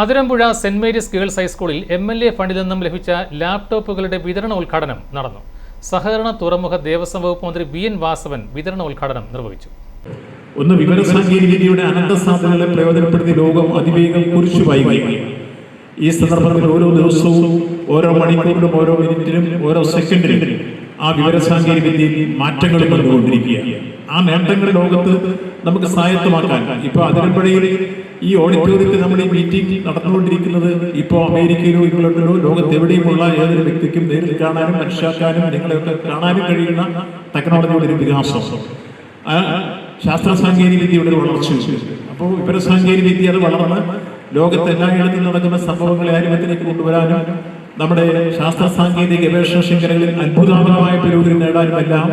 Athirampuzha saint Mary's girls ഹൈസ്കൂളിൽ M L A ഫണ്ടിൽ നിന്നും ലഭിച്ച ലാപ്ടോപ്പുകളുടെ വിതരണ ഉദ്ഘാടനം നടന്നു. സഹകരണ തുറമുഖ ദേവസ്വം വകുപ്പ് മന്ത്രി ബി എൻ വാസവൻ വിതരണ ഉദ്ഘാടനം നിർവഹിച്ചു. ഒന്ന് വിവരസാങ്കേതികവിദ്യയുടെ അനന്ത സാധ്യതകളെ പ്രയോജനപ്പെടുത്തി ലോകം അതിവേഗം കുറിച്ചു വായിക്കുക ഈ സന്ദർഭത്തിൽ ഓരോ ദിവസവും ഓരോ മണിക്കൂറിലും ഓരോ മിനിറ്റിലും ഓരോ സെക്കൻഡിലും ആ വിവരസാങ്കേതികവിദ്യയിൽ മാറ്റങ്ങൾ വന്നുകൊണ്ടിരിക്കുകയാണ്. ആ നേട്ടങ്ങൾ ലോകത്ത് നമുക്ക് സ്വായത്തമാക്കാൻ. ഇപ്പൊ അതിരമ്പഴയിൽ ഈ ഓഡിറ്റോറിയത്തിൽ നമ്മൾ ഈ മീറ്റിംഗ് നടന്നുകൊണ്ടിരിക്കുന്നത് ഇപ്പോൾ അമേരിക്കയിലോ ഇംഗ്ലണ്ടിലോ ലോകത്ത് എവിടെയുമുള്ള ഏതൊരു വ്യക്തിക്കും നേരിൽ കാണാനും മനസ്സിലാക്കാനും നിങ്ങളെയൊക്കെ കാണാനും കഴിയുന്ന ടെക്നോളജിയുടെ ഒരു വികാസം. ശാസ്ത്ര സാങ്കേതിക വിദ്യയുടെ വളർച്ച അപ്പോൾ വിവര സാങ്കേതിക വിദ്യ അത് വളർന്ന് ലോകത്ത് എല്ലായിടത്തും നടക്കുന്ന സംഭവങ്ങളെ ആരോഗ്യത്തിലേക്ക് കൊണ്ടുവരാനും നമ്മുടെ ശാസ്ത്ര സാങ്കേതിക ഗവേഷണ ശൃംഖലകളിൽ അത്ഭുതാത്മകമായ പുരോഗതി നേടാനുമെല്ലാം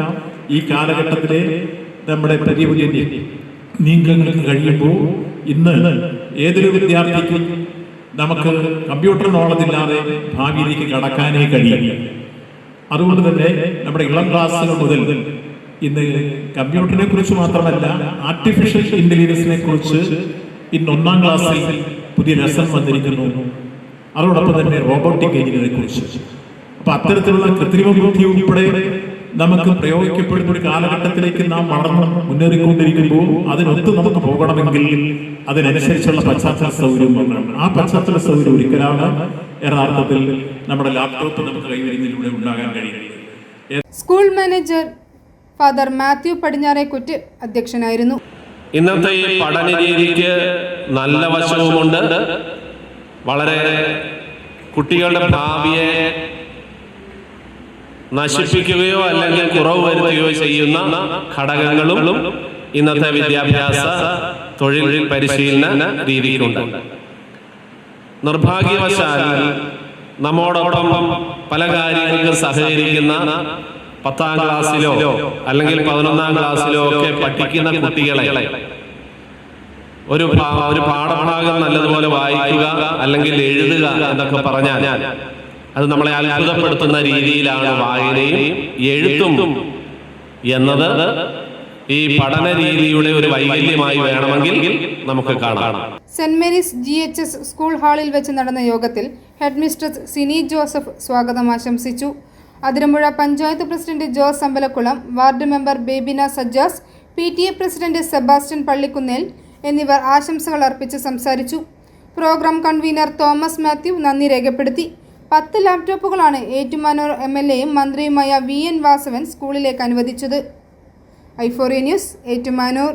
ഈ കാലഘട്ടത്തിലെ നമ്മുടെ പുതിയ നീക്കങ്ങൾക്ക് കഴിയുമ്പോൾ ഇന്ന് ഏതൊരു വിദ്യാർത്ഥിക്കും നമുക്ക് കമ്പ്യൂട്ടർ നോളജ് ഇല്ലാതെ ഭാവിയിലേക്ക് കടക്കാനേ കഴിയില്ല. അതുകൊണ്ട് തന്നെ നമ്മുടെ ഇളം ക്ലാസ്സുകൾ മുതൽ ഇന്ന് കമ്പ്യൂട്ടറിനെ കുറിച്ച് മാത്രമല്ല ആർട്ടിഫിഷ്യൽ ഇന്റലിജൻസിനെ കുറിച്ച് ഇന്ന് ഒന്നാം ക്ലാസ്സിൽ പുതിയ ലെസൺ വന്നിരിക്കുന്നു. അതോടൊപ്പം തന്നെ റോബോട്ടിക് എഞ്ചിനീയറിനെ കുറിച്ച്. അപ്പൊ അത്തരത്തിലുള്ള കൃത്രിമ ബുദ്ധി ഉൾപ്പെടെ നമുക്ക് പ്രയോഗിക്കപ്പെടുന്ന ഒരു കാലഘട്ടത്തിലേക്ക് നാം വളർന്ന് മുന്നേറിക്കൊണ്ടിരിക്കുമ്പോൾ അതിനൊത്ത് നമുക്ക് പോകണമെങ്കിൽ അതിനനുസരിച്ചുള്ള പശ്ചാത്തല സൗകര്യം വേണം. ആ പശ്ചാത്തല സൗകര്യം ഒരിക്കലാണ് യഥാർത്ഥത്തിൽ നമ്മുടെ ലാപ്ടോപ്പ് നമുക്ക് കൈവരുന്നതിലൂടെ ഉണ്ടാകാൻ കഴിയുന്നത്. School manager father Mathew Padinjarekkuttu അധ്യക്ഷനായിരുന്നു. ഇന്നത്തെ ഈ പഠന രീതിക്ക് നല്ല വശവുമുണ്ട്. വളരെ കുട്ടികളുടെ ഭാവിയെ നശിപ്പിക്കുകയോ അല്ലെങ്കിൽ കുറവ് വരുത്തുകയോ ചെയ്യുന്ന ഘടകങ്ങളും ഇന്നത്തെ വിദ്യാഭ്യാസ തൊഴിൽ പരിശീലന രീതിയിലുണ്ട് നിർഭാഗ്യവശാൽ നമ്മോടൊപ്പം പല കാര്യങ്ങൾക്കും സഹകരിക്കുന്ന പത്താം ക്ലാസ്സിലോ അല്ലെങ്കിൽ പതിനൊന്നാം ക്ലാസ്സിലോ ഒക്കെ പഠിക്കുന്ന കുട്ടികളെ ഒരു ഒരു പാഠഭാഗം നല്ലതുപോലെ വായിക്കുക അല്ലെങ്കിൽ എഴുതുക എന്നൊക്കെ പറഞ്ഞാൽ അത് നമ്മളെ അത്ഭുതപ്പെടുത്തുന്ന രീതിയിലാണ് വായനയും എഴുത്തും എന്നത് ഈ പഠന രീതിയുടെ ഒരു വൈകല്യമായി വേണമെങ്കിൽ നമുക്ക് കാണാം. Saint Mary's G H S school ഹാളിൽ വെച്ച് നടന്ന യോഗത്തിൽ ഹെഡ് മിസ്ട്രസ് സിനി ജോസഫ് സ്വാഗതം ആശംസിച്ചു. Athirampuzha panchayat president Jose Ambalakkulam ward member Bebina Sajjas P T A president Sebastian Pallikkunnel എന്നിവർ ആശംസകൾ അർപ്പിച്ച് സംസാരിച്ചു. പ്രോഗ്രാം കൺവീനർ തോമസ് മാത്യു നന്ദി രേഖപ്പെടുത്തി. പത്ത് ലാപ്ടോപ്പുകളാണ് ഏറ്റുമാനൂർ എം എൽ എയും മന്ത്രിയുമായ വി എൻ വാസവൻ സ്കൂളിലേക്ക് അനുവദിച്ചത്. ഐഫോറിയ ന്യൂസ് ഏറ്റുമാനൂർ.